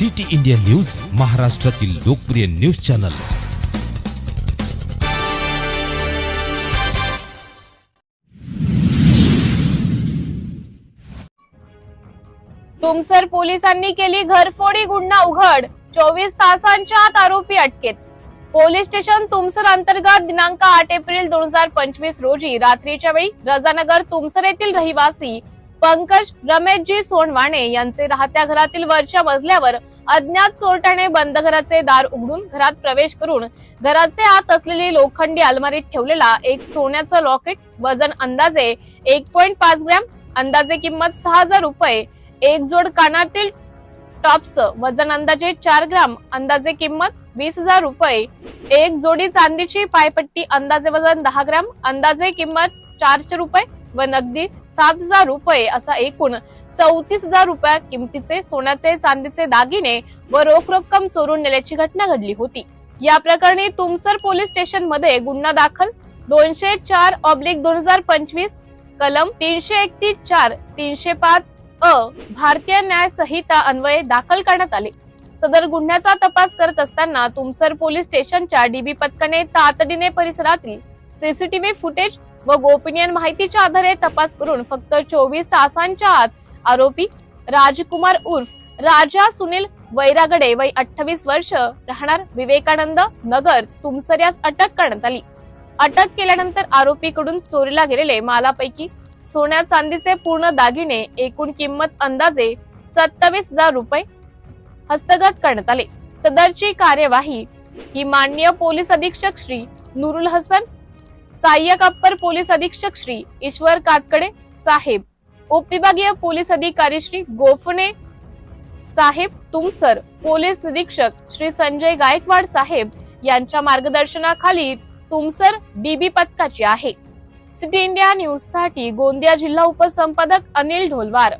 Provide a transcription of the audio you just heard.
City India news महाराष्ट्रातील लोकप्रिय news channel. Tumsar पोलिसांनी केली घरफोडी गुन्हा उघड चोवीस तासांच्या आत आरोपी अटकेत. पोलीस स्टेशन तुमसर अंतर्गत दिनांक आठ एप्रिल दोन हजार पंचवीस रोजी रात्रीच्या वेळी रजानगर तुमसर येथील रहिवासी पंकज रमेशजी सोनवाणे यांचे राहत्या घरातील वरच्या मजल्यावर अज्ञात चोरट्याने बंद घराचे दार उघडून घरात प्रवेश करून घराचे आत असलेली लोखंडी अलमारीत ठेवलेला एक सोन्याचं लॉकेट वजन अंदाजे एक पॉईंट पाच ग्रॅम अंदाजे किंमत सहा हजार रुपये एक जोड कानातील टॉप्स वजन अंदाजे चार ग्राम अंदाजे किंमत वीस हजार रुपये एक जोडी चांदीची पायपट्टी अंदाजे वजन दहा ग्राम अंदाजे किंमत चारशे रुपये व नगदी सात हजार रुपये असा एकूण चौतीस हजार रुपया किमतीचे सोन्याचे चांदीचे दागिने व रोख रक्कम चोरून नेल्याची घटना घडली होती. या प्रकरणी तुमसर पोलीस स्टेशनमध्ये गुन्हा दाखल दोनशे चार ऑब्लिक दोन हजार पंचवीस कलम तीनशे एकतीस चार तीनशे पाच अ भारतीय न्याय संहिता अन्वये दाखल करण्यात आले. सदर गुन्ह्याचा तपास करत असताना तुमसर पोलीस स्टेशनच्या डीबी पथकाने तातडीने परिसरातील सीसीटीव्ही फुटेज व गोपनीय माहितीच्या आधारे तपास करून फक्त चोवीस तासांच्या आत आरोपी राजकुमार उर्फ राजा सुनील वैरागडे वय अठ्ठावीस वर्ष राहणार विवेकानंद नगर तुमसर यास अटक करण्यात आली. अटक केल्यानंतर आरोपीकडून चोरीला गेलेले मालापैकी सोन्या चांदीचे पूर्ण दागिने एकूण किंमत अंदाजे सत्तावीस हजार रुपये हस्तगत करण्यात आले. सदरची कार्यवाही ही माननीय पोलीस अधीक्षक श्री नुरुल हसन सहाय्यक अप्पर पोलीस अधीक्षक श्री ईश्वर कातकडे साहेब. उपविभागीय पोलीस अधिकारी श्री गोफणे साहेब. तुमसर पोलीस निरीक्षक श्री संजय गायकवाड साहेब यांच्या मार्गदर्शनाखाली तुमसर डीबी पथकाची आहे. सिटी इंडिया न्यूजसाठी गोंदिया जिल्हा उपसंपादक अनिल ढोलवार.